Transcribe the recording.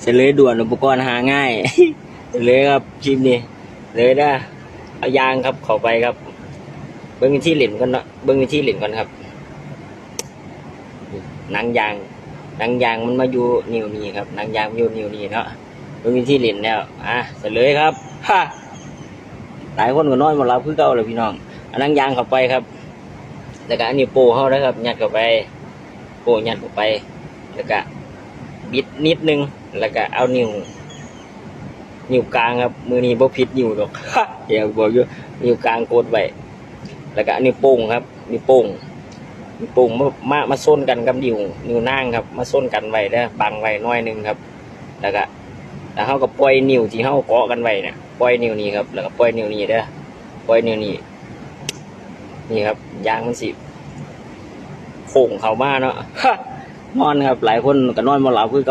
เฉลยด่วนอุปกรณ์หาง่ายเฉลยครับคลิปนี้เลยนะเอายางครับเข้าไปครับ เบิ้งวิธีเหล่นก่อนเนาะเบิ้งวิธีเหล่นก่อนครับหนังยางหนังยางมันมาอยู่นิ้วนี้ครับหนังยางมันอยู่นิ้วนี้เนาะเบิ้งวิธีเหล่นแล้วอะเฉลยครับฮ่าหลายคนก็น้อนหมารับคือเก่าเลยพี่น้องอาหนังยางเข้าไปครับแล้วก็อันนี้โปเขานะครับยัดเข้าไป โปยัดเข้าไปแล้วก็ บิดนิดนึง แล้วก็เอานิ้ว นิ้วกลางครับ มือนี้บ่ผิดนิ้วดอกเดี๋ยวบอกอยู่นิ้วกลางกดไว้แล้วก็นิ้วโป้งครับ นิ้วโป้งนิ้วโป้งมามามาส้นกันกับนิ้วนิ้วนางครับ มาส้นกันไว้เด้อบังไว้หน้อยนึงครับ แล้วก็แล้วเขาก็ปล่อยนิ้วที่เขาเกาะกันไว้เนี่ยปล่อยนิ้วนี้ครับ แล้วก็ปล่อยนิ้วนี้เด้อปล่อยนิ้วนี้นี่ครับยางมันสิโค้งเข้ามาเนาะ นอนครับ หลายคนก็นอนมาหลับคือก่า